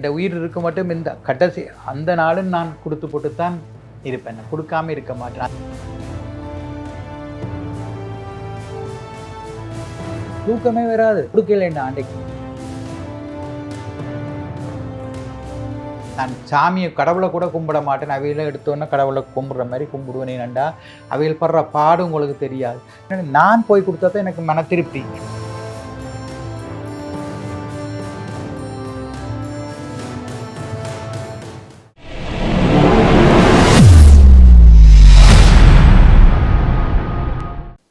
இந்த உயிர் இருக்க மட்டும் இந்த கடைசி அந்த நாளும் நான் கொடுத்து போட்டு தான் இருப்பேன் கொடுக்காம இருக்க மாட்டேன். தூக்கமே வராது. கொடுக்கல ஆண்டைக்கு. நான் சாமியை கடவுளை கூட கும்பிட மாட்டேன். அவையில எடுத்தோன்னே கடவுளை கும்பிட்ற மாதிரி கும்பிடுவேன் நண்டா. அவையில் படுற பாடு உங்களுக்கு தெரியாது. நான் போய் கொடுத்தா தான் எனக்கு மன திருப்தி.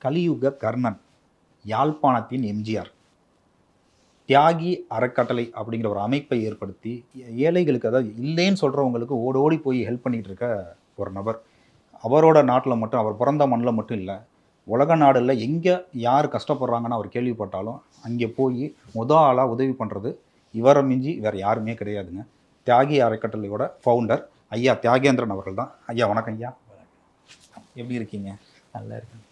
கலியுக கர்ணன் யாழ்ப்பாணத்தின் எம்ஜிஆர். தியாகி அறக்கட்டளை அப்படிங்கிற ஒரு அமைப்பை ஏற்படுத்தி ஏழைகளுக்கு அதாவது இல்லைன்னு சொல்கிறவங்களுக்கு ஓடி ஓடி போய் ஹெல்ப் பண்ணிகிட்டு இருக்க ஒரு நபர். அவரோட நாட்டில் மட்டும் அவர் பிறந்த மண்ணில் மட்டும் இல்லை உலக நாடுல எங்கே யார் கஷ்டப்படுறாங்கன்னு அவர் கேள்விப்பட்டாலும் அங்கே போய் முத ஆளாக உதவி பண்ணுறது இவரை மிஞ்சி வேறு யாருமே கிடையாதுங்க. தியாகி அறக்கட்டளையோட ஃபவுண்டர் ஐயா தியாகேந்திரன் அவர்கள் தான். ஐயா வணக்கம் ஐயா. எப்படி இருக்கீங்க? நல்லா இருக்கு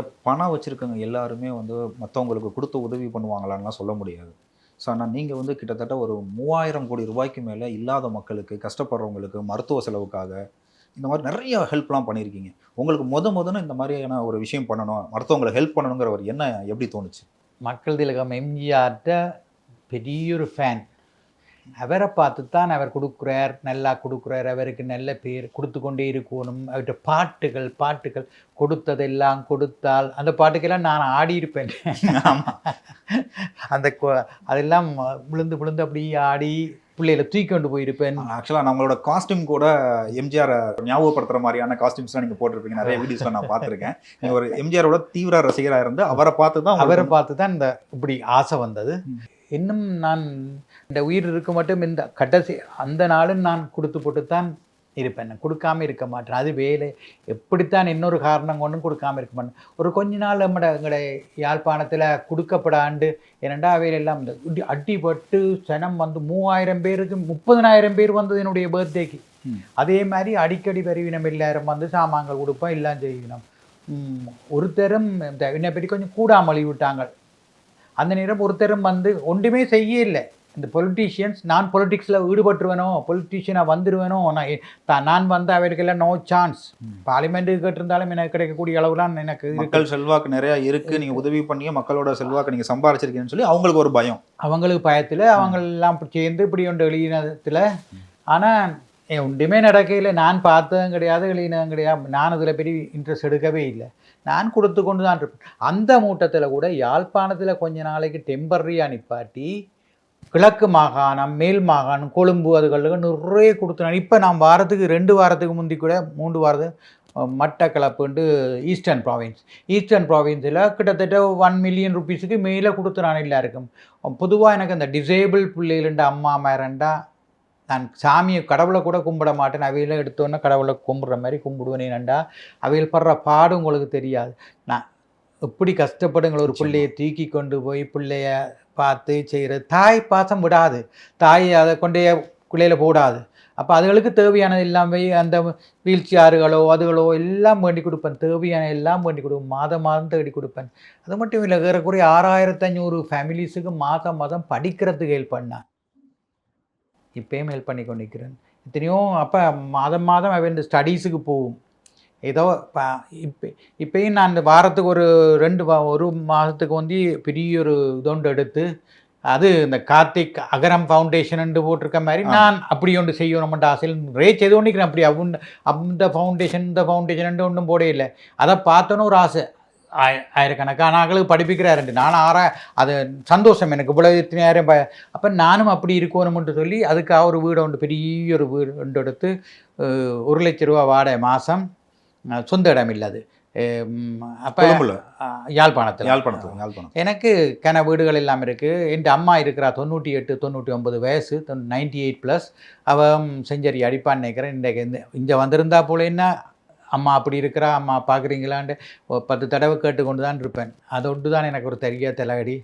எப் பணம் வச்சுருக்கவங்க எல்லாருமே வந்து மற்றவங்களுக்கு கொடுத்து உதவி பண்ணுவாங்களான்லாம் சொல்ல முடியாது. ஸோ ஆனால் நீங்கள் வந்து கிட்டத்தட்ட ஒரு மூவாயிரம் கோடி ரூபாய்க்கு மேலே இல்லாத மக்களுக்கு கஷ்டப்படுறவங்களுக்கு மருத்துவ செலவுக்காக இந்த மாதிரி நிறைய ஹெல்ப்லாம் பண்ணியிருக்கீங்க உங்களுக்கு முத முதன்னு இந்த மாதிரியான ஒரு விஷயம் பண்ணணும் மருத்துவங்களை ஹெல்ப் பண்ணணுங்கிற ஒரு எண்ணம் எப்படி தோணுச்சு? மக்கள் திலகம் எம்ஜிஆர்கிட்ட பெரிய ஒரு ஃபேன் அவரை பார்த்து தான் அவர் கொடுக்குறார் நல்லா கொடுக்குறார் அவருக்கு நல்ல பேர் கொடுத்து கொண்டே இருக்கணும். அவர்கிட்ட பாட்டுகள் பாட்டுகள் கொடுத்ததெல்லாம் கொடுத்தால் அந்த பாட்டுக்கெல்லாம் நான் ஆடி இருப்பேன். அந்த அதெல்லாம் விழுந்து விழுந்து அப்படியே ஆடி பிள்ளைகளை தூக்கி கொண்டு போயிருப்பேன். ஆக்சுவலாக நம்மளோட காஸ்டியூம் கூட எம்ஜிஆர் ஞாபகப்படுத்துற மாதிரியான காஸ்டியூம்ஸ்லாம் நீங்கள் போட்டிருப்பீங்க. நிறைய வீடியோஸ்லாம் நான் பார்த்துருக்கேன். நீங்கள் ஒரு எம்ஜிஆரோட தீவிர ரசிகராக இருந்து அவரை பார்த்து தான் அவரை பார்த்து தான் இந்த இப்படி ஆசை வந்தது. இன்னும் நான் இந்த உயிர் இருக்க மட்டும் இந்த கடைசி அந்த நாளும் நான் கொடுத்து போட்டு தான் இருப்பேன் கொடுக்காம இருக்க மாட்டேன். அது வேலை. எப்படித்தான் இன்னொரு காரணம் கொண்டும் கொடுக்காம இருக்க மாட்டேன். ஒரு கொஞ்ச நாள் நம்மட எங்கட யாழ்ப்பாணத்தில் கொடுக்கப்படாண்டு ஏனண்டா அவையில் எல்லாம் இந்த அடிபட்டு சனம் வந்து மூவாயிரம் பேருக்கு முப்பதனாயிரம் பேர் வந்தது என்னுடைய பர்த்டேக்கு. அதே மாதிரி அடிக்கடி வருவினம் எல்லாரும் வந்து சாமான்கள் கொடுப்போம் எல்லாம் செய்யணும். ஒருத்தரும் இந்த என்னை பற்றி கொஞ்சம் கூடாமலி விட்டாங்க அந்த நேரம் ஒருத்தரும் வந்து ஒன்றுமே செய்ய இல்லை. இந்த பொலிட்டீஷியன்ஸ் நான் பொலிட்டிக்ஸில் ஈடுபட்டுருவேனோ பொலிட்டீஷியனாக வந்துடுவேனோ நான் நான் வந்து அவருக்கெல்லாம் நோ சான்ஸ் பார்லிமெண்ட்டுக்கு கேட்டிருந்தாலும் எனக்கு கிடைக்கக்கூடிய அளவுலாம் எனக்கு. மக்கள் செல்வாக்கு நிறைய இருக்கு. நீங்க உதவி பண்ணியே மக்களோட செல்வாக்கு நீங்க சம்பாரிச்சிருக்கீங்கன்னு சொல்லி அவங்களுக்கு ஒரு பயம். அவங்களுக்கு பயத்தில் அவங்க எல்லாம் இப்படி சேர்ந்து இப்படி ஒன்று எழுதினத்தில் ஆனால் ஒன்றுமே நடக்கையில் நான் பார்த்ததும் கிடையாது எழுதினதும் கிடையாது. நான் அதில் பெரிய இன்ட்ரெஸ்ட் எடுக்கவே இல்லை. நான் கொடுத்து கொண்டு தான் இருப்பேன். அந்த மூட்டத்தில் கூட யாழ்ப்பாணத்தில் கொஞ்ச நாளைக்கு டெம்பரரியாக நிப்பாட்டி கிழக்கு மாகாணம் மேல் மாகாணம் கொழும்பு அதுகளுக்கு நிறைய கொடுத்துனாங்க இப்போ நான் வாரத்துக்கு ரெண்டு வாரத்துக்கு முந்தி கூட மூன்று வாரத்துக்கு அஹ், மட்டக்களப்புண்டு ஈஸ்டர்ன் ப்ராவின்ஸ் ஈஸ்டர்ன் ப்ராவின்ஸில் கிட்டத்தட்ட ஒன் மில்லியன் ருபீஸுக்கு மேலே கொடுத்துறான் எல்லாருக்கும். பொதுவாக எனக்கு அந்த டிசேபிள் பிள்ளைகளுண்ட அம்மா மேரண்டா நான் சாமியை கடவுளை கூட கும்பிட மாட்டேன். அவையில எடுத்தோன்னே கடவுளை கும்பிடுற மாதிரி கும்பிடுவேனேண்டா அவையில் படுற பாடு உங்களுக்கு தெரியாது. நான் எப்படி கஷ்டப்படுங்கள ஒரு பிள்ளையை தூக்கி கொண்டு போய் பிள்ளைய பார்த்து செய்கிறது தாய் பாசம் விடாது. தாய் அதை கொண்டே பிள்ளையில போடாது. அப்போ அதுகளுக்கு தேவையானது எல்லாமே அந்த வீல் சேருகளோ அதுகளோ எல்லாம் வேண்டி கொடுப்பேன். தேவையான எல்லாம் வேண்டி கொடுப்பேன். மாதம் மாதம் தேடி கொடுப்பேன். அது மட்டும் இல்லை ஏறக்குறைய ஆறாயிரத்தி ஐநூறு ஃபேமிலிஸுக்கு மாதம் மாதம் படிக்கிறதுக்கு ஹெல்ப் பண்ணேன் இப்பயும் ஹெல்ப் பண்ணி கொண்டிருக்கிறேன் எத்தனையோ அப்போ மாதம் மாதம் அவன் இந்த ஸ்டடீஸுக்கு போகும். ஏதோ இப்போ இப்பயும் நான் இந்த வாரத்துக்கு ஒரு ரெண்டு ஒரு மாதத்துக்கு வந்து பெரிய ஒரு இதொண்டு எடுத்து அது இந்த கார்த்திக் அகரம் ஃபவுண்டேஷன் போட்டிருக்க மாதிரி. நான் அப்படி ஒன்று செய்யணும்ன்ற ஆசையில் நிறைய செய்து கொண்டிருக்கிறேன் அப்படி அவங்க அந்த ஃபவுண்டேஷன் இந்த ஃபவுண்டேஷன் ஒன்றும் போடே இல்லை. அதை பார்த்தோன்னு ஒரு ஆசை. ஆய- ஆயிரக்கணக்கான ஆட்களுக்கு படிப்பிக்கிறாருண்டு நான் ஆறா அது சந்தோஷம் எனக்கு. இவ்வளவு இத்தனையாயிரம் ப அப்போ நானும் அப்படி இருக்கணும்னு சொல்லி அதுக்காக ஒரு வீடு ஒன்று பெரிய ஒரு வீடு ஒன்று எடுத்து ஒரு லட்ச ரூபா வாடகை மாதம் சொந்த இடம் இல்லை அது அப்போ யாழ்ப்பாணத்தில். யாழ்ப்பாணத்துல யாழ்ப்பாணம் எனக்கு கன வீடுகள் எல்லாம் இருக்குது என் அம்மா இருக்கிறா தொண்ணூற்றி எட்டு தொண்ணூற்றி ஒன்பது வயசு நைன்டி எயிட் ப்ளஸ் அவன் செஞ்சரி அடிப்பான்னு நினைக்கிறேன். இன்றைக்கு இந்த இங்கே வந்திருந்தா போல என்ன அம்மா அப்படி இருக்கிறா அம்மா பார்க்குறீங்களான்ட்டு பத்து தடவை கேட்டுக்கொண்டு தான் இருப்பேன். அது ஒன்று தான் எனக்கு ஒரு தெரிய தலையடி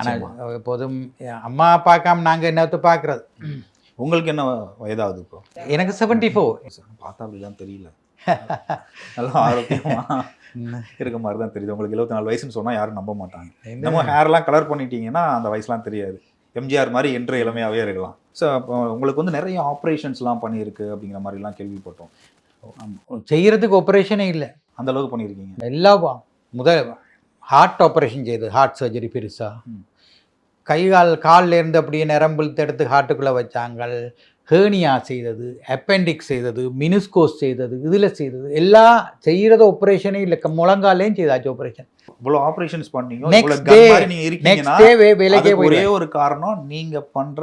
ஆனால். எப்போதும் அம்மா பார்க்காம நாங்கள் என்னத்தை பார்க்குறது? உங்களுக்கு என்ன வயதாகுது இப்போ? எனக்கு செவன்ட்டி ஃபோர் பார்த்தா அப்படிலாம் தெரியல. நல்லா ஆரோக்கியமா இருக்க மாதிரி தான் தெரியுது. உங்களுக்கு இருபத்தி நாலு வயசுன்னு சொன்னா யாரும் நம்ப மாட்டாங்க. நம்ம ஹேர்லாம் கலர் பண்ணிட்டீங்கன்னா அந்த வயசுலாம் தெரியாது. எம்ஜிஆர் மாதிரி என்று இளமையாகவே இருக்கலாம். ஸோ உங்களுக்கு வந்து நிறைய ஆப்ரேஷன்ஸ்லாம் பண்ணியிருக்கு அப்படிங்கிற மாதிரிலாம் கேள்விப்பட்டோம். செய்கிறதுக்கு ஆப்ரேஷனே இல்லை. அந்த அளவுக்கு பண்ணியிருக்கீங்க எல்லா முதல் ஹார்ட் ஆப்ரேஷன் செய்தது ஹார்ட் சர்ஜரி பெருசா. ம். கை கால் கால்ல இருந்து அப்படியே நரம்பு எடுத்து ஹார்ட்டுக்குள்ளே வச்சாங்க ஹேர்னியா செய்தது அப்பெண்டிக்ஸ் செய்தது மினிஸ்கோஸ் செய்தது இதில் செய்தது. எல்லாம் செய்கிறது ஆப்ரேஷனே இல்லை. முழங்காலையும் செய்தாச்சு ஆப்ரேஷன் இவ்வளோ ஆப்ரேஷன்ஸ் பண்ணீங்க. நெக்ஸ்ட் டே வேலைக்கே ஒரே ஒரு காரணம் நீங்க பண்ற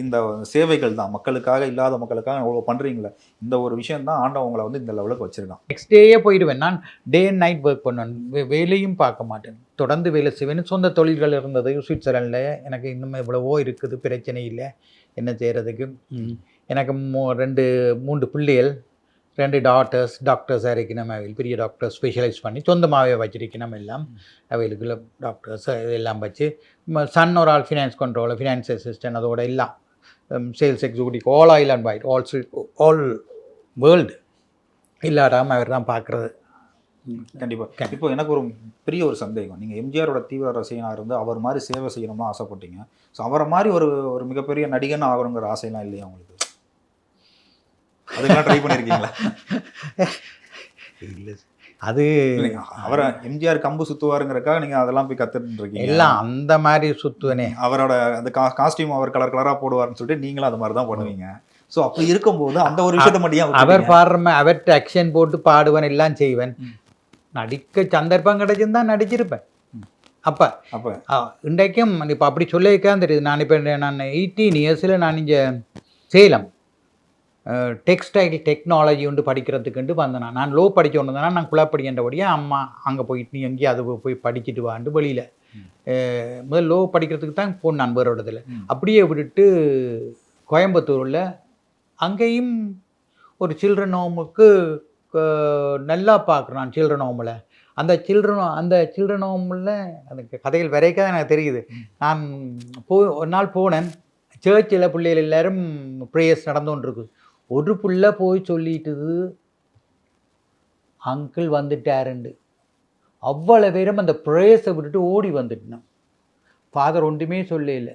இந்த சேவைகள் தான். மக்களுக்காக இல்லாத மக்களுக்காக அவ்வளோ பண்ணுறீங்களே இந்த ஒரு விஷயம் தான் ஆண்டவன் உங்களை வந்து இந்த லெவலுக்கு வச்சிருக்கான். நெக்ஸ்ட் டேயே போயிடுவேன். நான் டே அண்ட் நைட் ஒர்க் பண்ணுவேன். வேலையும் பார்க்க மாட்டேன். தொடர்ந்து வேலை செய்வேன். சொந்த தொழில்கள் இருந்தது. சுவிட்சர்லாண்டில் எனக்கு இன்னும் எவ்வளவோ இருக்குது. பிரச்சனை இல்லை. என்ன செய்கிறதுக்கு எனக்கு மூ ரெண்டு மூன்று பிள்ளைகள் ரெண்டு டாக்டர்ஸ் டாக்டர்ஸ் இருக்கணும். அவைகள் பெரிய டாக்டர்ஸ் ஸ்பெஷலைஸ் பண்ணி சொந்தமாகவே வச்சிருக்கணும் எல்லாம். அவைகளுக்குள்ள டாக்டர்ஸ் எல்லாம் வச்சு சன் ஒரு ஆள் ஃபினான்ஸ் கண்ட்ரோல் ஃபினான்ஸ் அசிஸ்டன்ட் அதோட எல்லாம். Sales executive all island wide all all world இல்லாடாமல் அவர் தான் பார்க்குறது. கண்டிப்பா. இப்போ எனக்கு ஒரு பெரிய ஒரு சந்தேகம். நீங்க எம்ஜிஆரோட தீவிர ரசிகனா இருந்து அவர் மாதிரி சேவை செய்யணும்னு ஆசைப்பட்டீங்க. ஸோ அவரை மாதிரி ஒரு ஒரு மிகப்பெரிய நடிகன் ஆகணுங்கிற ஆசையெல்லாம் இல்லையா உங்களுக்கு? அதுக்கெல்லாம் ட்ரை பண்ணியிருக்கீங்களா இல்லை அது அவரை எம்ஜிஆர் கம்பு சுத்துவாருங்கிறக்காக நீங்க அதெல்லாம் போய் கத்துட்டு இருக்கீங்க எல்லாம் அந்த மாதிரி சுற்றுவனே அவரோட அந்த காஸ்டியூம் அவர் கலர் கலரா போடுவார்னு சொல்லிட்டு நீங்களும் அது மாதிரி தான் பண்ணுவீங்க. ஸோ அப்படி இருக்கும்போது அந்த ஒரு விஷயத்த மட்டும் அவர்? பாடுற அவர்கிட்ட ஆக்ஷன் போட்டு பாடுவேன் எல்லாம் செய்வேன். நடிக்க சந்தர்ப்பம் கிடைச்சிருந்தா நடிச்சிருப்பேன். அப்போ அப்ப? இன்றைக்கும் இப்போ அப்படி சொல்லியிருக்கான் தெரியுது. நான் இப்போ நான் எயிட்டீன் இயர்ஸில் நான் இங்கே சேலம். டெக்ஸ்டைல் டெக்னாலஜி வந்து படிக்கிறதுக்குண்டு வந்தேன் நான். லோ படிக்க ஒன்று நான் குழப்படின்றபடியே அம்மா அங்கே போயிட்டு நீ எங்கேயும் அது போய் படிச்சுட்டு வாண்டு வெளியில். முதல் லோ படிக்கிறதுக்கு தான் போனேன் நண்பரோடதில் ம். அப்படியே விட்டுட்டு கோயம்புத்தூரில் அங்கேயும் ஒரு சில்ட்ரன் ஹோமுக்கு நல்லா பார்க்குறான் சில்ட்ரன் ஹோமில் அந்த சில்ட்ரன் அந்த சில்ட்ரன் ஹோமில் எனக்கு கதைகள் வரைக்காத எனக்கு தெரியுது. நான் போ ஒரு நாள் போனேன் சர்ச்சில் பிள்ளைகள் எல்லாரும் ப்ரேயர்ஸ் நடந்து கொண்டிருக்கு ஒரு புள்ள போய் சொல்லிட்டுது அங்கிள் வந்துட்டாருண்டு. அவ்வளோ பேரும் அந்த ப்ரேயர்ஸை விட்டுட்டு ஓடி வந்துட்டேன் ஃபாதர் ஒன்றுமே சொல்லல.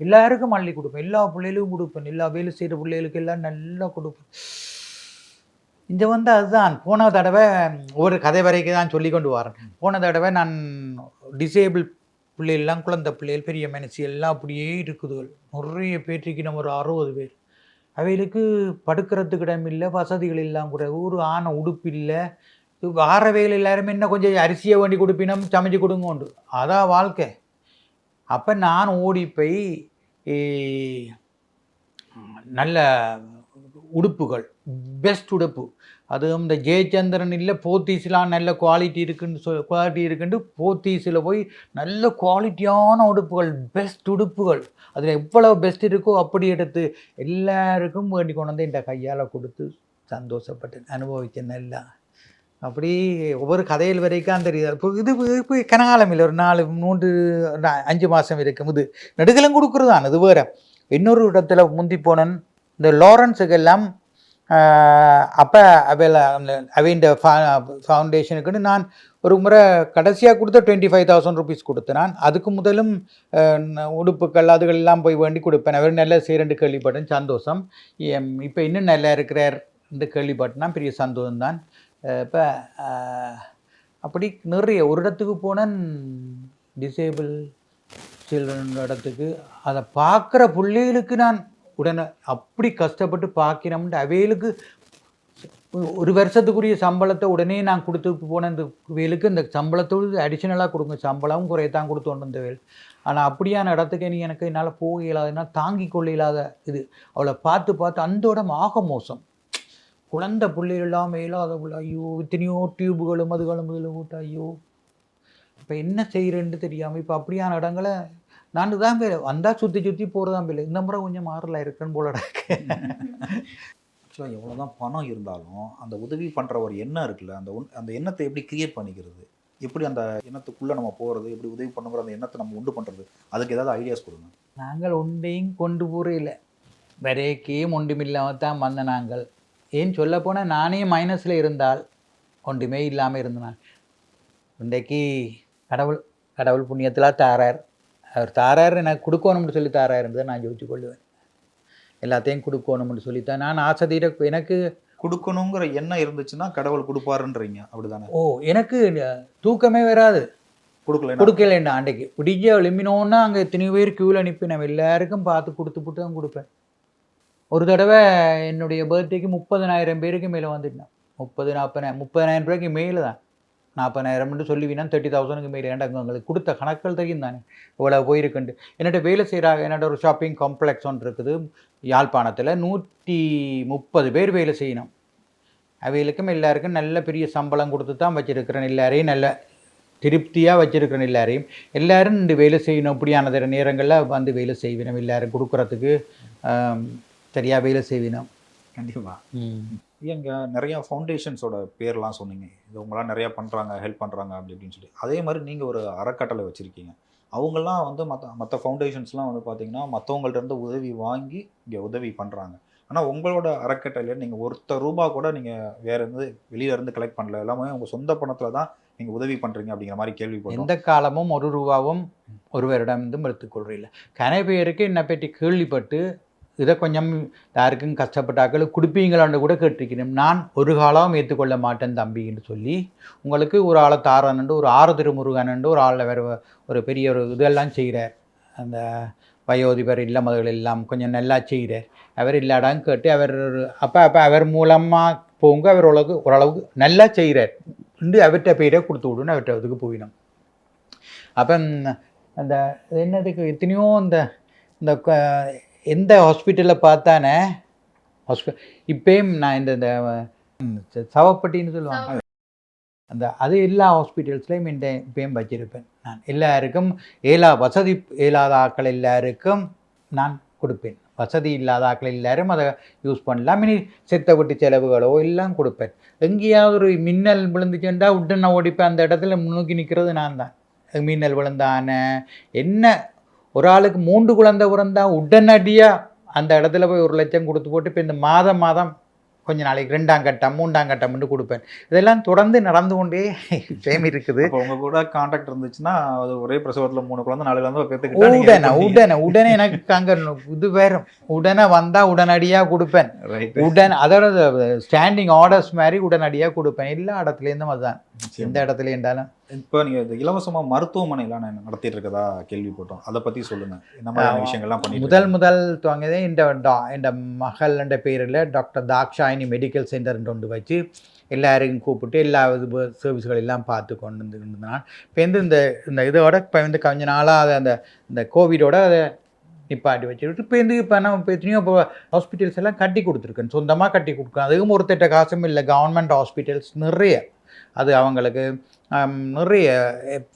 எல்லாருக்கும் மல்லி கொடுப்பேன். எல்லா பிள்ளைகளுக்கும் கொடுப்பேன். எல்லா வேலை செய்கிற பிள்ளைகளுக்கு எல்லாம் நல்லா கொடுப்பேன். இங்கே வந்து அதுதான். போன தடவை ஒரு கதை வரைக்கும் தான் சொல்லி கொண்டு வரேன். போன தடவை நான் டிசேபிள் பிள்ளைகள்லாம் குழந்தை பிள்ளைகள் பெரிய மனசு எல்லாம் அப்படியே இருக்குதுகள். நிறைய பேர்த்துக்கு நம்ம ஒரு அறுபது பேர். அவைகளுக்கு படுக்கிறதுக்கு இடம் இல்லை வசதிகள் எல்லாம் கூட. ஒரு ஆன உடுப்பு இல்லை. வார வேலை எல்லாருமே இன்னும் கொஞ்சம் அரிசியை வேண்டி கொடுப்பினம் சமைச்சு கொடுங்கோண்டு. அதான் வாழ்க்கை. அப்போ நான் ஓடி போய் நல்ல உடுப்புகள் பெஸ்ட் உடுப்பு. அதுவும் இந்த ஜெயச்சந்திரன் இல்லை போத்தீஸ்லாம் நல்ல குவாலிட்டி இருக்குன்னு சொல் குவாலிட்டி இருக்குன்ட்டு போத்தீஸில் போய் நல்ல குவாலிட்டியான உடுப்புகள் பெஸ்ட் உடுப்புகள். அதில் எவ்வளோ பெஸ்ட் இருக்கோ அப்படி எடுத்து எல்லாருக்கும் வேண்டி கொண்டு வந்து இந்த கையால் கொடுத்து சந்தோஷப்பட்டேன் அனுபவிச்சேன் நல்லா. அப்படி ஒவ்வொரு கதையில் வரைக்கும் தெரியுது. இப்போ இது இப்போ கனகாலம் இல்லை ஒரு நாலு மூன்று அஞ்சு மாதம் இருக்கும். இது நெடுகலம் கொடுக்குறதான் இது வேறு. இன்னொரு இடத்துல முந்தி போனேன் இந்த லாரன்ஸுக்கெல்லாம் அப்போ அவையில் அந்த அவையின் ஃபவுண்டேஷனுக்குன்னு நான் ஒரு முறை கடைசியாக கொடுத்த டுவெண்ட்டி ஃபைவ் தௌசண்ட் ருபீஸ் கொடுத்தேன் நான் அதுக்கு முதலும் உடுப்புக்கள் உடுப்புகள் அதுகள் எல்லாம் போய் வேண்டி கொடுப்பேன். அவர் நல்லா சீரண்டு கேள்விப்பட்டேன் சந்தோஷம். இப்போ இன்னும் நல்லா இருக்கிறார் என்று கேள்விப்பட்டேன்னா பெரிய சந்தோஷம் தான் இப்போ அப்படி நிறைய ஒரு இடத்துக்கு போனேன் டிசேபிள் சில்ட்ரன் இடத்துக்கு. அதை பார்க்குற பிள்ளைகளுக்கு நான் உடனே அப்படி கஷ்டப்பட்டு பார்க்கிறோம்ட்டு அவைகளுக்கு ஒரு வருஷத்துக்குரிய சம்பளத்தை உடனே நான் கொடுத்து போன இந்த வேலுக்கு இந்த சம்பளத்தோடு அடிஷ்னலாக கொடுங்க. சம்பளம் குறையத்தான் தான் கொண்டு இந்த வேல். ஆனால் அப்படியான இடத்துக்கு நீ எனக்கு என்னால் போக இயலாதுன்னா தாங்கி கொள்ள இல்லாத இது. அவளை பார்த்து பார்த்து அந்த இடம் ஆக மோசம். குழந்தை பிள்ளைகள்லாம் அதை பிள்ளை. ஐயோ இத்தனையோ டியூபுகளும் அதுகளும் இதில் ஐயோ. இப்போ என்ன செய்கிறேன்னு தெரியாமல் இப்போ அப்படியான இடங்களை நான் தான் பேர். வந்தால் சுற்றி சுற்றி போகிறதான் பேர். இந்த முறை கொஞ்சம் மாறல இருக்குன்னு போல இருக்கு. ஆக்சுவலாக எவ்வளோ தான் பணம் இருந்தாலும் அந்த உதவி பண்ணுற ஒரு எண்ணம் இருக்குல்ல அந்த அந்த எண்ணத்தை எப்படி கிரியேட் பண்ணிக்கிறது? எப்படி அந்த எண்ணத்துக்குள்ளே நம்ம போகிறது எப்படி உதவி பண்ணுங்கிற அந்த எண்ணத்தை நம்ம உண்டு பண்ணுறது அதுக்கு ஏதாவது ஐடியாஸ் கொடுங்க. நாங்கள் ஒன்றையும் கொண்டு போகிறதில்ல வரைக்கும் ஒன்றுமில்லாமல் தான் வந்த நாங்கள். ஏன் சொல்ல போனால் நானே மைனஸில் இருந்தால் ஒன்றுமே இல்லாமல் இருந்தேன் இன்றைக்கு கடவுள் கடவுள் புண்ணியத்தில் தாரார். அவர் தாராரு எனக்கு கொடுக்கணும்னு சொல்லி தாராருன்றதை நான் யோசிச்சு கொள்ளுவேன். எல்லாத்தையும் கொடுக்கணும்னு சொல்லித்தான். நான் ஆசை தீர எனக்கு கொடுக்கணுங்கிற எண்ணம் இருந்துச்சுன்னா கடவுள் கொடுப்பாருன்றீங்க. அப்படிதானே? ஓ எனக்கு தூக்கமே வராது. கொடுக்கல கொடுக்கலண்ணா அன்றைக்கு. பிடிச்ச எழுப்பினோன்னா அங்கே எத்தனை பேர் க்யூவில் அனுப்பி நான் எல்லாருக்கும் பார்த்து கொடுத்து போட்டு தான் கொடுப்பேன். ஒரு தடவை என்னுடைய பர்த்டேக்கு முப்பதனாயிரம் பேருக்கு மேலே வந்துட்டேன். முப்பது நாற்பதாயிரம் முப்பதனாயிரம் ரூபாய்க்கு மேலே தான் நாற்பதாயிரம்னு சொல்லுவீங்கன்னா தேர்ட்டி தௌசண்ட்க்கு மேலே ஏன்டா உங்களுக்கு கொடுத்த கணக்குகள் தெரியும் தானே? இவ்வளோ போயிருக்குண்டு என்னோட வேலை செய்கிறாங்க என்னோட ஒரு ஷாப்பிங் காம்ப்ளெக்ஸ் ஒன்று இருக்குது. யாழ்ப்பாணத்தில் நூற்றி முப்பது பேர் வேலை செய்யணும். அவைகளுக்கும் எல்லாருக்கும் நல்ல பெரிய சம்பளம் கொடுத்து தான் வச்சுருக்கிறேன் எல்லாரையும். நல்ல திருப்தியாக வச்சுருக்கிறேன் எல்லாரையும். எல்லாரும் இந்த வேலை செய்யணும். இப்படியான நேரங்களில் வந்து வேலை செய்வினோம் எல்லோரும் கொடுக்குறதுக்கு சரியாக வேலை செய்வினோம் கண்டிப்பாக ஏங்க நிறைய ஃபவுண்டேஷன்ஸோட பேர்லாம் சொன்னீங்க. இது உங்களாம் நிறையா பண்ணுறாங்க ஹெல்ப் பண்ணுறாங்க அப்படி இப்படின்னு சொல்லி. அதே மாதிரி நீங்கள் ஒரு அறக்கட்டளை வச்சுருக்கீங்க. அவங்கெல்லாம் வந்து மற்ற மற்ற ஃபவுண்டேஷன்ஸ்லாம் வந்து பார்த்தீங்கன்னா மற்றவங்கள்ட்ட இருந்து உதவி வாங்கி இங்கே உதவி பண்ணுறாங்க ஆனால் உங்களோட அறக்கட்டளையில் நீங்கள் ஒருத்தர் ரூபா கூட நீங்கள் வேறு இருந்து வெளியிலேருந்து கலெக்ட் பண்ணல. எல்லாமே உங்கள் சொந்த பணத்தில் தான் நீங்கள் உதவி பண்ணுறீங்க அப்படிங்கிற மாதிரி கேள்வி எந்த காலமும் ஒரு ரூபாவும் ஒருவரிடமிருந்து எடுத்துக்கொள்றதில்லை. கனை பேருக்கு என்னை பற்றி கேள்விப்பட்டு இதை கொஞ்சம் யாருக்கும் கஷ்டப்பட்டாக்கள் குடிப்பீங்களான்னு கூட கேட்டிருக்கிறேன். நான் ஒரு காலம் ஏற்றுக்கொள்ள மாட்டேன் தம்பின்னு சொல்லி உங்களுக்கு ஒரு ஆளை தாரணுண்டு ஒரு ஆறு திருமுருகனுண்டு ஒரு ஆளில் வேறு ஒரு பெரிய ஒரு இதெல்லாம் செய்கிறார். அந்த வயோதிபர் இல்லமதுகள் எல்லாம் கொஞ்சம் நல்லா செய்கிறார். அவர் இல்லாடான்னு கேட்டு அவர் அப்போ அப்போ அவர் மூலமாக போங்க அவர் ஓரளவுக்கு ஓரளவுக்கு நல்லா செய்கிறார். இண்டு அவர்கிட்ட பேரே கொடுத்து விடுன்னு அவர்கிட்ட இதுக்கு போயிடும் அப்போ அந்த என்னதுக்கு எத்தனையோ இந்த இந்த எந்த ஹாஸ்பிட்டலில் பார்த்தானே? ஹாஸ்பி இப்பயும் நான் இந்த இந்த சவப்பட்டின்னு சொல்லுவாங்க. அந்த அது எல்லா ஹாஸ்பிட்டல்ஸ்லையும் இந்த இப்பயும் வச்சிருப்பேன் நான். எல்லாருக்கும் ஏலா வசதி இல்லாத ஆட்கள் எல்லாருக்கும் நான் கொடுப்பேன். வசதி இல்லாத ஆட்கள் எல்லாரும் அதை யூஸ் பண்ணலாம். இனி செத்த வீட்டு செலவுகளோ எல்லாம் கொடுப்பேன். எங்கேயாவது ஒரு மின்னல் விழுந்துச்சுண்டா உடனே ஓடிப்பேன். அந்த இடத்துல முன்னோக்கி நிற்கிறது நான் தான். மின்னல் விழுந்தான? என்ன ஒரு ஆளுக்கு மூன்று குழந்தை பிறந்தா உடனடியாக அந்த இடத்துல போய் ஒரு லட்சம் கொடுத்து போட்டு இப்போ இந்த மாதம் மாதம் கொஞ்ச நாளைக்கு ரெண்டாம் கட்டம் மூன்றாம் கட்டம்னு கொடுப்பேன். இதெல்லாம் தொடர்ந்து நடந்து கொண்டே சேம் இருக்குது. உங்க கூட கான்டாக்ட் இருந்துச்சுன்னா அது ஒரே பிரசவத்துல மூணு குழந்தை நாலு குழந்தை உடனே உடனே உடனே எனக்கு அங்கே இது வேறும் உடனே வந்தால் உடனடியாக கொடுப்பேன். ரைட் உடன் அதோட ஸ்டாண்டிங் ஆர்டர்ஸ் மாதிரி உடனடியாக கொடுப்பேன். எல்லா இடத்துலேருந்தும் அதுதான். எந்த இடத்துல இருந்தாலும். இப்போ நீங்க இந்த இலவசமா மருத்துவமனைலாம் நான் நடத்திட்டு இருக்கதா கேள்விப்பட்டோம். அதை பத்தி சொல்லுங்க. என்ன மாதிரியான விஷயங்கள்லாம் பண்ணிட்டு முதல் முதல் துவங்கியதே இந்த டா- இந்த மகள் என்ற பேரில் டாக்டர் தாக்ஷாயினி மெடிக்கல் சென்டர் ஒன்று வச்சு எல்லாரையும் கூப்பிட்டு எல்லா இது சர்வீஸ்கள் எல்லாம் பார்த்து கொண்டு வந்து இருந்தான் இப்போ வந்து இந்த இந்த இதோட இப்போ வந்து கொஞ்ச நாளாக அதை அந்த இந்த கோவிடோட அதை நிப்பாட்டி வச்சுக்கிட்டு இப்போ வந்து இப்போ நம்ம இப்போ எத்தனையோ இப்போ ஹாஸ்பிட்டல்ஸ் எல்லாம் கட்டி கொடுத்துருக்கேன். சொந்தமாக கட்டி கொடுக்கணும். அதுவும் ஒருத்தட்ட காசும் இல்லை. கவர்மெண்ட் ஹாஸ்பிட்டல்ஸ் நிறைய. அது அவங்களுக்கு நிறைய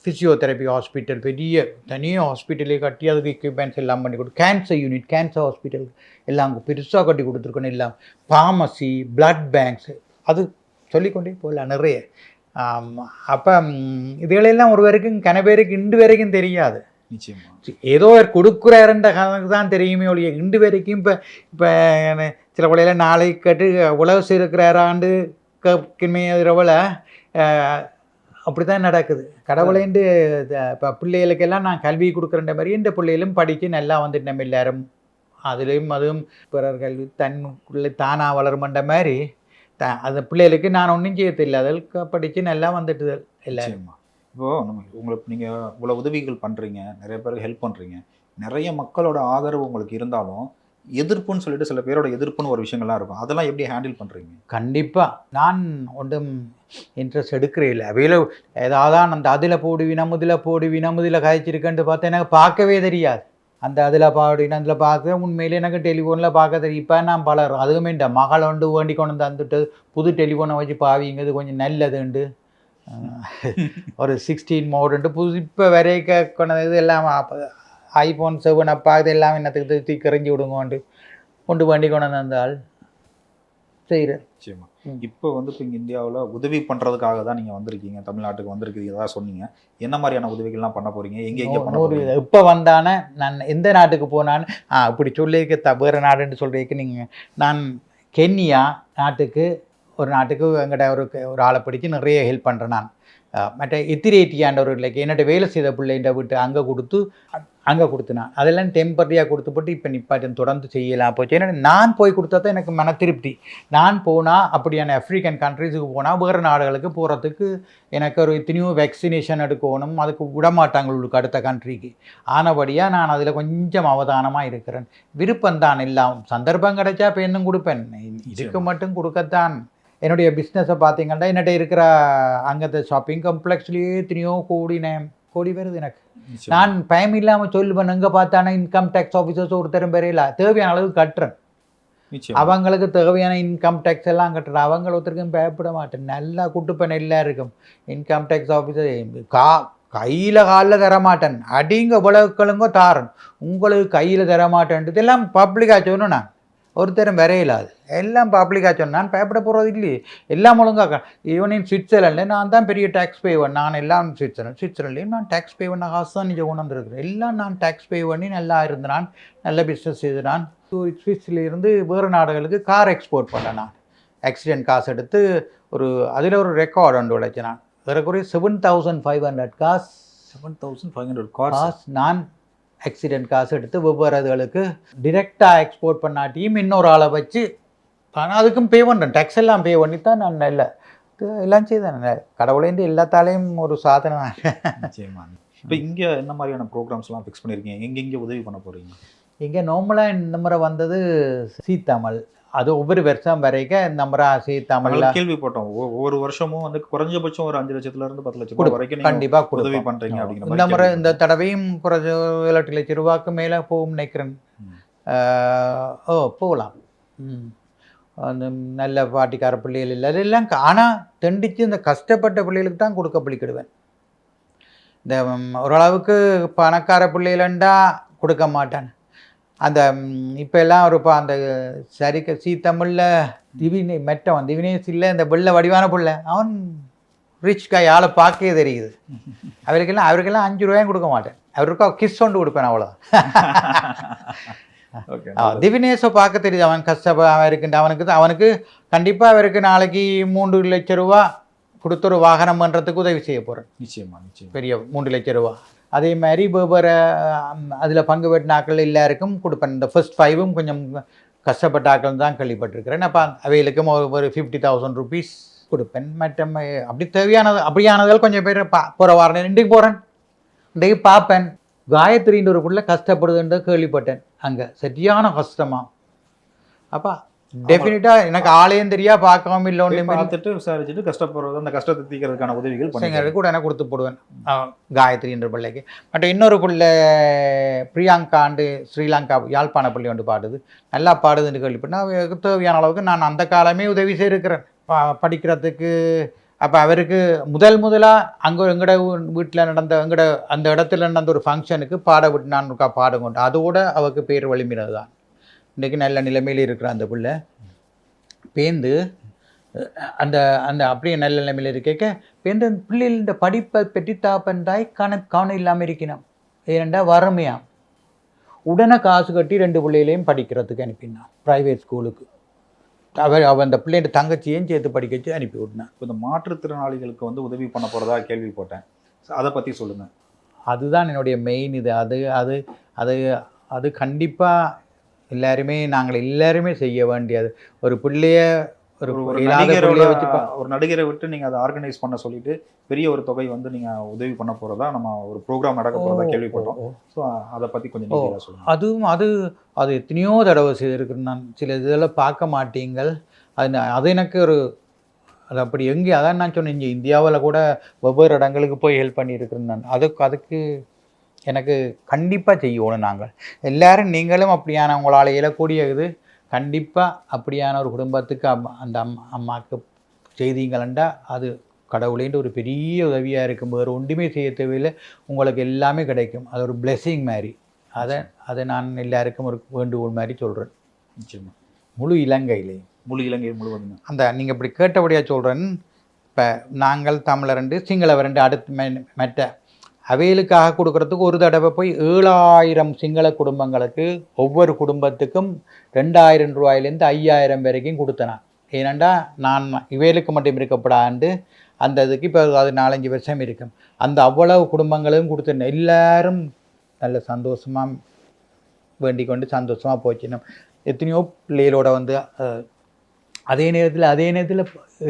ஃபிசியோதெரப்பி ஹாஸ்பிட்டல் பெரிய தனியாக ஹாஸ்பிட்டலே கட்டி அதுக்கு எக்யூப்மெண்ட்ஸ் எல்லாம் பண்ணி கொடு கேன்சர் யூனிட் கேன்சர் ஹாஸ்பிட்டல் எல்லாம் பெருசாக கட்டி கொடுத்துருக்கணும் எல்லாம் ஃபார்மசி பிளட் பேங்க்ஸ் அது சொல்லிக்கொண்டே போகலாம் நிறைய. அப்போ இதுகளெல்லாம் ஒரு வரைக்கும் கன பேருக்கு இண்டு வரைக்கும் தெரியாது. ஏதோ கொடுக்குறாருன்ற கணக்கு தான் தெரியுமே ஒழிய இண்டு வரைக்கும் இப்போ இப்போ சில பிள்ளைகள நாளைக்கு கேட்டு உழவு செய்திருக்கிறாராண்டு கேட்குமே இரவில் அப்படி தான் நடக்குது. கடவுளைண்டு இப்போ பிள்ளைகளுக்கெல்லாம் நான் கல்வி கொடுக்குறன்ற மாதிரி இந்த பிள்ளைகளும் படித்து நல்லா வந்துட்டு நம்ம எல்லாரும். அதுலேயும் அதுவும் பிறர் கல்வி தன்னுக்குள்ளே தானாக வளருமன்ற மாதிரி த அந்த பிள்ளைகளுக்கு நான் ஒன்றும் செய்யத்தில்லை அதற்கு படித்து நல்லா வந்துட்டு எல்லாருமா. இப்போது நம்ம உங்களுக்கு நீங்கள் இவ்வளோ உதவிகள் பண்ணுறீங்க நிறைய பேருக்கு ஹெல்ப் பண்ணுறீங்க நிறைய மக்களோட ஆதரவு உங்களுக்கு இருந்தாலும் எதிர்ப்புன்னு சொல்லிட்டு சில பேரோட எதிர்ப்புன்னு ஒரு விஷயங்கள்லாம் இருக்கும். அதெல்லாம் எப்படி ஹேண்டில் பண்ணுறீங்க கண்டிப்பாக நான் ஒன்றும் இன்ட்ரெஸ்ட் எடுக்கிறே இல்லை. அவையில் ஏதாவது அந்த அதில் போடுவினா இதில் போடுவினா இதில் காய்ச்சிருக்கேன்ட்டு பார்த்தா எனக்கு பார்க்கவே தெரியாது. அந்த அதில் பாடுவினா அதில் பார்க்க உண்மையிலே எனக்கு டெலிஃபோனில் பார்க்க தெரியும். இப்போ நான் பலரும் அதுவுமே இந்த மகள் வந்து வேண்டி கொண்டு வந்து வந்துட்டு புது டெலிஃபோனை வச்சு பாவிங்கிறது கொஞ்சம் நல்லதுண்டு. ஒரு சிக்ஸ்டீன் மோடுண்டு புது இப்போ வரைக்க கொண்டது இது எல்லாம் ஐஃபோன் செவன் அப்பா இது எல்லாம் என்னத்துக்கு தூக்கி கரைஞ்சி விடுங்கோண்டு. கொண்டு வண்டி கொண்டு வந்தால் செய்கிறேன் நிச்சயமா. இப்போ வந்து இப்போ இங்க இந்தியாவுல உதவி பண்றதுக்காக தான் நீங்க வந்திருக்கீங்க. தமிழ்நாட்டுக்கு வந்திருக்கீங்க ஏதாவது சொன்னீங்க. என்ன மாதிரியான உதவிகள்லாம் பண்ண போறீங்க? எங்க எங்க பண்ண இப்போ வந்தானே நான் எந்த நாட்டுக்கு போனான்னு ஆ இப்படி சொல்லியிருக்க த வேறு நாடுன்னு சொல்லியிருக்க நீங்கள் நான் கென்யா நாட்டுக்கு ஒரு நாட்டுக்கு எங்கிட்ட ஒரு ஒரு ஆளை பிடிச்சி நிறைய ஹெல்ப் பண்ணுறேன் நான். மற்ற எத்திரேட்டியாண்ட ஒரு லைக் என்னோட வேலை செய்த பிள்ளைன்ற விட்டு அங்கே கொடுத்து அங்கே கொடுத்தினான். அதெல்லாம் டெம்பரரியாக கொடுத்து போட்டு இப்போ நிப்பாட்டி தொடர்ந்து செய்யலாம். போச்சு ஏன்னா நான் போய் கொடுத்தா தான் எனக்கு மன திருப்தி. நான் போனால் அப்படியான ஆஃப்ரிக்கன் கண்ட்ரீஸுக்கு போனால் வேறு நாடுகளுக்கு போகிறதுக்கு எனக்கு ஒரு எத்தனையோ வேக்சினேஷன் எடுக்கணும். அதுக்கு விடமாட்டாங்க உங்களுக்கு அடுத்த கண்ட்ரிக்கு ஆனபடியாக நான் அதில் கொஞ்சம் அவதானமாக இருக்கிறேன். விருப்பம் தான் எல்லாம். சந்தர்ப்பம் கிடைச்சா இப்போ இன்னும் கொடுப்பேன். இதுக்கு மட்டும் கொடுக்கத்தான். என்னுடைய பிஸ்னஸை பார்த்தீங்கன்னா என்னட்ட இருக்கிற அங்கത്തെ ஷாப்பிங் காம்ப்ளெக்ஸ்லேயே எத்தனையோ கோடி நே- கோடி வருது எனக்கு. நான் பயம் இல்லாமல் சொல்லுவேன் எங்கே பார்த்தானே இன்கம் டேக்ஸ் ஆஃபீஸர்ஸ் ஒருத்தரும் பெரியல தேவையான அளவுக்கு கட்டுறேன். அவங்களுக்கு தேவையான இன்கம் டேக்ஸ் எல்லாம் கட்டுறேன். அவங்க ஒருத்தருக்கும் பயப்பட மாட்டேன். நல்லா குட்டுப்பேன் எல்லாருக்கும். இன்கம் டேக்ஸ் ஆஃபீஸர் கா கையில் காலில் தரமாட்டேன் அடிங்க உலகங்களுங்கோ தாரன். உங்களுக்கு கையில் தரமாட்டேன்றது எல்லாம் பப்ளிக்காக சொல்லணும் நான். ஒருத்தரும் வரையிலாது. எல்லாம் பப்ளிக்காக சொன்னேன் நான் பயப்பட போகிறது இல்லையே. எல்லாம் ஒழுங்காக ஈவன் இன் சுவிட்சர்லாண்டில் நான் தான் பெரிய டேக்ஸ் பேவன் நான் எல்லாம் சுவிட்சர்லாண்ட் சுவிட்சர்லாண்ட்லேயும் நான் டேக்ஸ் பே பண்ண காசு தான் நிஜம் கொண்டு வந்திருக்கிறேன் எல்லாம் நான் டேக்ஸ் பே பண்ணி நல்லா இருந்தான் நல்ல பிஸ்னஸ் செய்தான். சுவிஸ்ல இருந்து வேறு நாடுகளுக்கு கார் எக்ஸ்போர்ட் பண்ணேன் நான். ஆக்சிடென்ட் காசு எடுத்து ஒரு அதில் ஒரு ரெக்கார்டு ஒன்று உழைச்சேன் நான். ஏறக்குறைய செவன் தௌசண்ட் ஃபைவ் ஹண்ட்ரட் காசு. 7500 cars. காசு நான் ஆக்சிடென்ட் காசு எடுத்து வெவ்வேறு இதுகளுக்கு டிரெக்டாக எக்ஸ்போர்ட் பண்ணாட்டியும் இன்னொரு ஆளை வச்சு ஆனால் அதுக்கும் பே பண்ணுறேன் டேக்ஸ் எல்லாம் பே பண்ணி தான் நான் இல்லை. எல்லாம் செய்தேன். கடவுளேந்து எல்லாத்தாலையும் ஒரு சாதனை தான். நிச்சயமா. இப்ப இங்க என்ன மாதிரியான ப்ரோக்ராம்ஸ்லாம் ஃபிக்ஸ் பண்ணிருக்கீங்க? எங்க எங்க உதவி பண்ண போறீங்க? இங்கே நார்மலாக இந்த முறை வந்தது சீத்தமிழ் அது ஒவ்வொரு வருஷம் வரைக்கும் முறை சீத்தமிழில் நாங்கள் கேள்விப்பட்டோம். ஒவ்வொ- ஒவ்வொரு வருஷமும் வந்து குறைஞ்சபட்சம் ஒரு அஞ்சு லட்சத்துல இருந்து பத்து லட்சம் ரூபாய் வரைக்கும் நீங்க கண்டிப்பாக உதவி பண்றீங்க அப்படிங்கிற இந்த முறை இந்த. தடவையும் குறைஞ்ச ஏழு எட்டு லட்சம் ரூபாய்க்கு மேலே போகும் நினைக்கிறேன் ஓ போகலாம். நல்ல பாட்டிக்கார பிள்ளைகள் இல்லை அதெல்லாம் ஆனால் தெண்டிச்சு இந்த கஷ்டப்பட்ட பிள்ளைகளுக்கு தான் கொடுக்க பலிக்கிடுவேன் இந்த ஓரளவுக்கு பணக்கார பிள்ளைகளண்டா கொடுக்க மாட்டேன். அந்த இப்போ எல்லாம் ஒரு அந்த சரிக்க சீ தமிழில் திவினே மெட்டவன் திவினேஷ் இல்லை இந்த வெள்ளை வடிவான பிள்ளை. அவன் ரிச் காய் ஆளை பார்க்கவே தெரியுது. அவருக்கெல்லாம் அவருக்கெல்லாம் அஞ்சு ரூபாயும் கொடுக்க மாட்டேன். அவருக்கு கிஸ் ஒன்று கொடுப்பேன் அவ்வளோ Okay. திவினேஷை பார்க்க தெரியுது. அவன் கஷ்டப்ப அவன் இருக்குன்ற அவனுக்கு அவனுக்கு கண்டிப்பாக அவருக்கு நாளைக்கு மூன்று லட்சம் ரூபா கொடுத்து ஒரு வாகனம் பண்ணுறதுக்கு உதவி செய்ய போகிறேன் நிச்சயமா நிச்சயமா. பெரிய மூன்று லட்சம் ரூபா. அதே மாதிரி வேறு அதில் பங்கு பெற்ற ஆட்கள் எல்லாருக்கும் கொடுப்பேன். இந்த ஃபர்ஸ்ட் ஃபைவும் கொஞ்சம் கஷ்டப்பட்ட ஆட்கள் தான் கேள்விப்பட்டிருக்கிறேன். அப்போ அவைகளுக்கும் ஒரு ஒரு ஃபிஃப்டி தௌசண்ட் ருபீஸ் கொடுப்பேன். மற்ற ம- அப்படி தேவையானது அப்படியானதால் கொஞ்சம் பேர் பா போகிற வாரம் இன்றைக்கு போகிறேன் இன்றைக்கு பார்ப்பேன். காயத்ரின்ற ஒரு புள்ள கஷ்டப்படுதுன்ற கேள்விப்பட்டேன். அங்கே சரியான கஷ்டமாக அப்பா டெஃபினட்டாக எனக்கு ஆளையும் தெரியா பார்க்கவும் இல்லை போய் ஒன்றுமே பார்த்துட்டு விசாரிச்சுட்டு கஷ்டப்படுறது அந்த கஷ்டத்தை தீர்க்கறதுக்கான உதவிகள் பண்ணுங்க கூட எனக்கு கொடுத்து போடுவேன். காயத்ரி என்ற பிள்ளைக்கு. பட் இன்னொரு பிள்ளை பிரியாங்காண்டு ஸ்ரீலங்கா யாழ்ப்பாண பிள்ளை ஒன்று பாடுது. நல்லா பாடுதுன்னு கேள்விப்பட்டேன் தேவையான அளவுக்கு நான் அந்த காலமே உதவி செய்திருக்கிறேன். படிக்கிறதுக்கு அப்போ அவருக்கு முதல் முதலாக அங்கே எங்கட வீட்டில் நடந்த எங்கட அந்த இடத்துல நடந்த ஒரு ஃபங்க்ஷனுக்கு பாட விட்டு நான் பாடுங்கொண்டு அதோட அவருக்கு பேர் வலிமினது தான் இன்றைக்கி நல்ல நிலைமையில் இருக்கிற அந்த பிள்ளை பேந்து அந்த அந்த அப்படியே நல்ல நிலைமையில் இருக்க பேருந்து இந்த படிப்பை பற்றி தாப்பன் தாய் கண கவனம் இல்லாமல் இருக்கணும். ஏனெண்டா வறுமையாம். உடனே காசு கட்டி ரெண்டு பிள்ளைகளையும் படிக்கிறதுக்கு அனுப்பினான் ப்ரைவேட் ஸ்கூலுக்கு அவர் அவன் அந்த பிள்ளையோட தங்கச்சியையும் சேர்த்து படிக்க வச்சு அனுப்பி விட்டான். இப்போ இந்த மாற்றுத்திறனாளிகளுக்கு வந்து உதவி பண்ண போறதா கேள்விப்பட்டேன். அதை பத்தி சொல்லுங்க. அதுதான் என்னுடைய மெயின் இது. அது அது அது அது கண்டிப்பாக எல்லாருமே நாங்கள் எல்லாருமே செய்ய வேண்டியது. ஒரு பிள்ளைய ஒரு நடிகரோட ஒரு நடிகரை விட்டு நீங்க அதை ஆர்கனைஸ் பண்ண சொல்லிட்டு பெரிய ஒரு தொகை வந்து நீங்க உதவி பண்ண போறதா நம்ம ஒரு ப்ரோக்ராம் நடக்க போறதா கேள்விப்பட்டோம். ஸோ அதை பத்தி கொஞ்சம் ஓ. டீட்டெயிலாக சொல்லுங்க. அதுவும் அது அது எத்தனையோ தடவை செய்திருக்கிறேன் நான். சில இதெல்லாம் பார்க்க மாட்டீங்கள். அது அது எனக்கு ஒரு அது அப்படி எங்கே அதான் நான் சொன்னேன் இங்கே இந்தியாவில் கூட வெவ்வேறு இடங்களுக்கு போய் ஹெல்ப் பண்ணியிருக்கிறேன் நான். அதுக்கு அதுக்கு எனக்கு கண்டிப்பாக செய்யணும் நாங்கள். எல்லாரும் நீங்களும் அப்படியான உங்களால் இயலக்கூடிய இது கண்டிப்பாக அப்படியான ஒரு குடும்பத்துக்கு அம்மா அந்த அம்மா அம்மாவுக்கு செய்தீங்களண்டா அது கடவுளேன்ற ஒரு பெரிய உதவியாக இருக்கும். வேறு ஒன்றுமே செய்ய தேவையில்லை. உங்களுக்கு எல்லாமே கிடைக்கும். அது ஒரு blessing மாதிரி. அதை அதை நான் எல்லாருக்கும் ஒரு வேண்டுகோள் மாதிரி சொல்கிறேன் நிச்சயமா. முழு இலங்கையிலே. முழு இலங்கை முழுவதுமே. அந்த நீங்கள் இப்படி கேட்டபடியாக சொல்கிறேன் இப்போ நாங்கள் தமிழரண்டு சிங்களவரண்டு அடுத்து மெ- மற்ற அவையலுக்காக கொடுக்கறதுக்கு ஒரு தடவை போய் ஏழாயிரம் சிங்கள குடும்பங்களுக்கு ஒவ்வொரு குடும்பத்துக்கும் ரெண்டாயிரம் ரூபாயிலேருந்து ஐயாயிரம் வரைக்கும் கொடுத்தேன். ஏனண்டா நான் இவைகளுக்கு மட்டும் இருக்கப்படாண்டு அந்த இதுக்கு இப்போ அது நாலஞ்சு வருஷம் இருக்கும். அந்த அவ்வளவு குடும்பங்களும் கொடுத்துருந்தேன் எல்லாரும் நல்ல சந்தோஷமாக வேண்டிக் கொண்டு சந்தோஷமாக போச்சுன்னு. எத்தனையோ பிள்ளைகளோட வந்து அதே நேரத்தில் அதே நேரத்தில்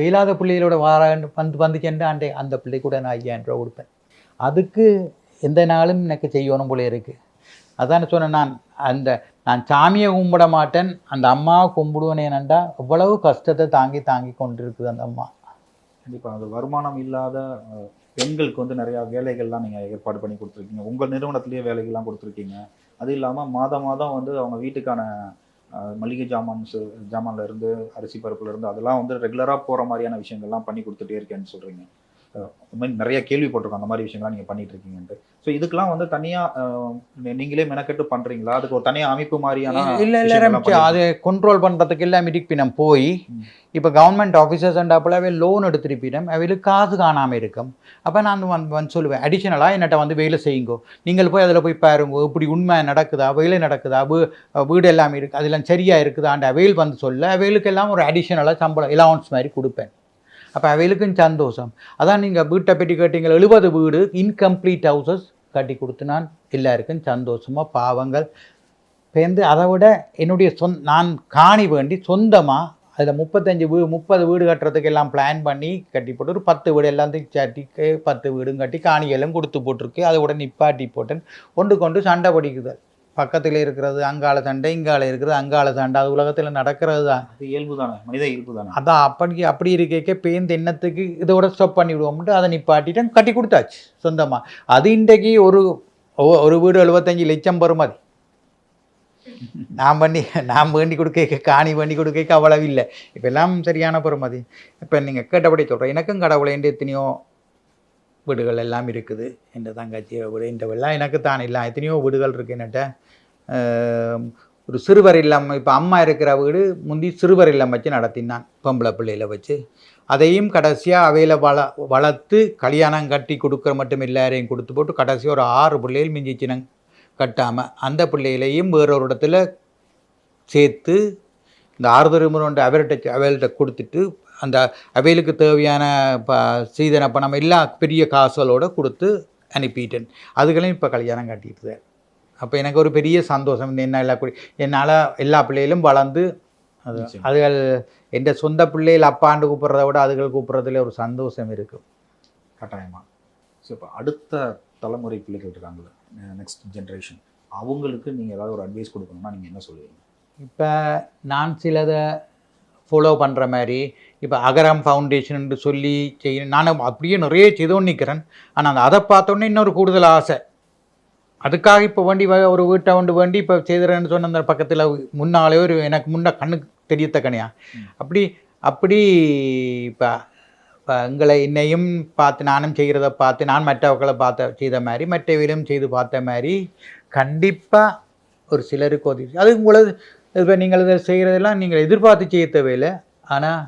இயலாத பிள்ளைகளோட வார வந்து வந்து அண்டே அந்த அந்த பிள்ளை கூட நான் ஐயாயிரம் ரூபா கொடுப்பேன். அதுக்கு எந்த நாளும் எனக்கு செய்யணும் போல இருக்குது அதான் சொன்னேன் நான் அந்த நான் சாமியை கும்பிட மாட்டேன் அந்த அம்மாவை கும்பிடுவேனே ஏனண்டா அவ்வளவு கஷ்டத்தை தாங்கி தாங்கி கொண்டு இருக்குது அந்த அம்மா. கண்டிப்பாக அது வருமானம் இல்லாத பெண்களுக்கு வந்து நிறையா வேலைகள்லாம் நீங்கள் ஏற்பாடு பண்ணி கொடுத்துருக்கீங்க. உங்கள் நிறுவனத்துலேயே வேலைகள்லாம் கொடுத்துருக்கீங்க. அது இல்லாமல் மாதம் மாதம் வந்து அவங்க வீட்டுக்கான மளிகை ஜாமான்ஸ் ஜாமான்லேருந்து அரிசி பருப்புலேருந்து அதெல்லாம் வந்து ரெகுலராக போகிற மாதிரியான விஷயங்கள்லாம் பண்ணி கொடுத்துட்டே இருக்கேன்னு சொல்கிறீங்க இந்த மாதிரி நிறைய கேள்விப்பட்டிருக்கோம் அந்த மாதிரி விஷயங்கள்லாம் நீங்கள் பண்ணிட்டு இருக்கீங்கன்ட்டு. ஸோ இதுக்கெல்லாம் வந்து தனியாக நீங்களே மெனக்கெட்டு பண்ணுறீங்களா அதுக்கு ஒரு தனியாக அமைப்பு மாதிரியான இல்லை இல்லை அதை கண்ட்ரோல் பண்ணுறதுக்கு எல்லாம் இருப்பினம் போய். இப்போ கவர்மெண்ட் ஆஃபீஸர்ஸ் அண்டாப்பில் அவை லோன் எடுத்திருப்பினம் அவைகளுக்கு காசு காணாமல் இருக்கும். அப்போ நான் வந்து வந்து சொல்லுவேன் அடிஷனலாக என்னட்ட வந்து வேலை செய்யுங்கோ. நீங்கள் போய் அதில் போய் பாருங்க இப்படி உண்மை நடக்குதா? வேலை நடக்குதா? வீ வீடு எல்லாம் இருக்குது அதெல்லாம் சரியாக இருக்குதான்ற அவையில் வந்து சொல்ல அவைகளுக்கு எல்லாம் ஒரு அடிஷனலாக சம்பளம் அலவன்ஸ் மாதிரி கொடுப்பேன். அப்போ அவைகளுக்கும் சந்தோஷம். அதான் நீங்கள் வீட்டை பற்றி கேட்டீங்க எழுபது வீடு இன்கம்ப்ளீட் ஹவுசஸ் கட்டி கொடுத்து நான் எல்லாருக்கும் சந்தோஷமாக பாவங்கள் பேர்ந்து அதை விட என்னுடைய சொந் நான் காணி வேண்டி சொந்தமாக அதில் முப்பத்தஞ்சு வீடு முப்பது வீடு கட்டுறதுக்கு எல்லாம் பிளான் பண்ணி கட்டி போட்டு ஒரு பத்து வீடு எல்லாத்தையும் சட்டி பத்து வீடும் கட்டி காணிகளும் கொடுத்து போட்டிருக்கு. அதை உடனே நிப்பாட்டி போட்டேன். கொண்டு கொண்டு சண்டை பிடிக்குதல் பக்கத்தில் இருக்கிறது அங்கால சண்டை இங்கால இருக்கிறது அங்கால சண்டை. அது உலகத்தில் நடக்கிறது தான். அது இயல்பு தானே மனித இயல்பு தானே. அதான் அப்படி அப்படி இருக்க பேருந்து எண்ணத்துக்கு இதோட ஸ்டாப் பண்ணி விடுவோம்ட்டு அதை நிப்பாட்டிட்டு கட்டி கொடுத்தாச்சு சொந்தமாக அது இன்றைக்கு ஒரு ஒரு வீடு எழுபத்தஞ்சு லட்சம் பெறுமதி. நான் பண்ணி நான் வேண்டி கொடுக்க காணி வேண்டி கொடுக்க அவ்வளவு இல்லை. இப்போ எல்லாம் சரியான பெறுமதி. இப்போ நீங்கள் கேட்டபடி சொல்கிறேன் எனக்கும் கடவுளேண்டு எத்தனையோ வீடுகள் எல்லாம் இருக்குது. என் தங்கச்சி வீடு இந்த எனக்கு தான் இல்லை. எத்தனையோ வீடுகள் இருக்கு என்னட்ட. ஒரு சிறுவர் இல்லம் இப்போ அம்மா இருக்கிற வீடு முந்தி சிறுவர் இல்லம் வச்சு நடத்தினான் பொம்பளை பிள்ளையில வச்சு. அதையும் கடைசியாக அவையில் வள வளர்த்து கல்யாணம் கட்டி கொடுக்குற மட்டும் எல்லாரையும் கொடுத்து போட்டு கடைசியாக ஒரு ஆறு பிள்ளைகள் மிஞ்சிச்சினங் கட்டாமல் அந்த பிள்ளைகளையும் வேறொரு இடத்துல சேர்த்து இந்த ஆறுதல் முறை அவர்கிட்ட அவள்கிட்ட கொடுத்துட்டு அந்த அவைகளுக்கு தேவையான ப சீதன பணம் எல்லா பெரிய காசுகளோட கொடுத்து அனுப்பிட்டேன். அதுகளையும் இப்போ கல்யாணம் கட்டிட்டு அப்போ எனக்கு ஒரு பெரிய சந்தோஷம். என்ன எல்லா குடி என்னால் எல்லா பிள்ளைகளும் வளர்ந்து அது. அதுகள் எந்த சொந்த பிள்ளைகள் அப்பாண்டு கூப்பிட்றத விட அதுகள் கூப்பிட்றதுல ஒரு சந்தோஷம் இருக்கும் கட்டாயமா. ஸோ இப்போ அடுத்த தலைமுறை பிள்ளைகள் இருக்காங்களே நெக்ஸ்ட் ஜென்ரேஷன் அவங்களுக்கு நீங்கள் ஏதாவது ஒரு அட்வைஸ் கொடுக்கணும்னா நீங்கள் என்ன சொல்லுவீங்க? இப்போ நான் சிலதை ஃபாலோ பண்ணுற மாதிரி இப்போ அகரம் ஃபவுண்டேஷன் சொல்லி செய்ய நானும் அப்படியே நிறைய செய்தோன்னு நிற்கிறேன் ஆனால் அந்த அதை பார்த்தோன்னே இன்னொரு கூடுதல் ஆசை. அதுக்காக இப்போ வண்டி வ- ஒரு வீட்டை வந்து வண்டி இப்போ செய்துறேன்னு சொன்ன அந்த பக்கத்தில் முன்னாலே ஒரு எனக்கு முன்ன கண்ணுக்கு தெரியத்தக்கனையா. அப்படி அப்படி இப்போ இப்போ எங்களை என்னையும் பார்த்து நானும் செய்கிறத பார்த்து நான் மற்றவர்களை பார்த்த செய்த மாதிரி மற்றவர்களும் செய்து பார்த்த மாதிரி கண்டிப்பாக ஒரு சிலருக்கு உதவி. அது உங்களது இப்போ நீங்கள் இதை செய்கிறதெல்லாம் நீங்கள் எதிர்பார்த்து செய்ய தேவையில்லை. ஆனால்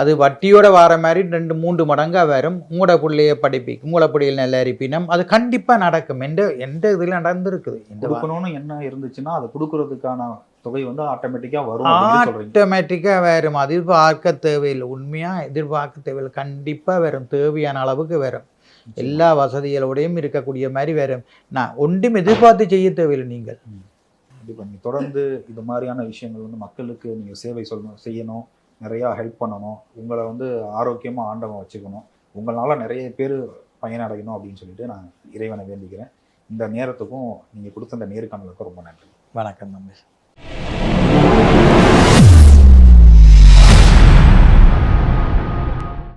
அது வட்டியோட வர மாதிரி ரெண்டு மூன்று மடங்காக வரும். உங்களோட பிள்ளைய படிப்பிக்கும் உங்களோட பிள்ளைகள் நல்லா இருப்பினும் அது கண்டிப்பாக நடக்கும். எந்த எந்த இதில் நடந்திருக்குது? கொடுக்கணும்னு என்ன இருந்துச்சுன்னா அதை கொடுக்கறதுக்கான தொகை வந்து ஆட்டோமேட்டிக்காக வரும் ஆட்டோமேட்டிக்காக வரும். அது எதிர்பார்க்க தேவையில்லை. உண்மையாக எதிர்பார்க்க தேவையில்லை. கண்டிப்பாக வரும். தேவையான அளவுக்கு வரும். எல்லா வசதிகளோடையும் இருக்கக்கூடிய மாதிரி வரும். நான் ஒன்றும் எதிர்பார்த்து செய்ய தேவையில்லை நீங்கள். தொடர்ந்து இது மாதிரியான விஷயங்கள் வந்து மக்களுக்கு நீங்கள் சேவை சொல்லணும் செய்யணும். நிறையா ஹெல்ப் பண்ணணும். உங்களை வந்து ஆரோக்கியமாக ஆண்டவன் வச்சுக்கணும். உங்களால் நிறைய பேர் பயனடையணும் அப்படின்னு சொல்லிட்டு நான் இறைவனை வேண்டிக்கிறேன். இந்த நேரத்துக்கும் நீங்கள் கொடுத்த இந்த நேர்காணலுக்கும் ரொம்ப நன்றி. வணக்கம் நம்பி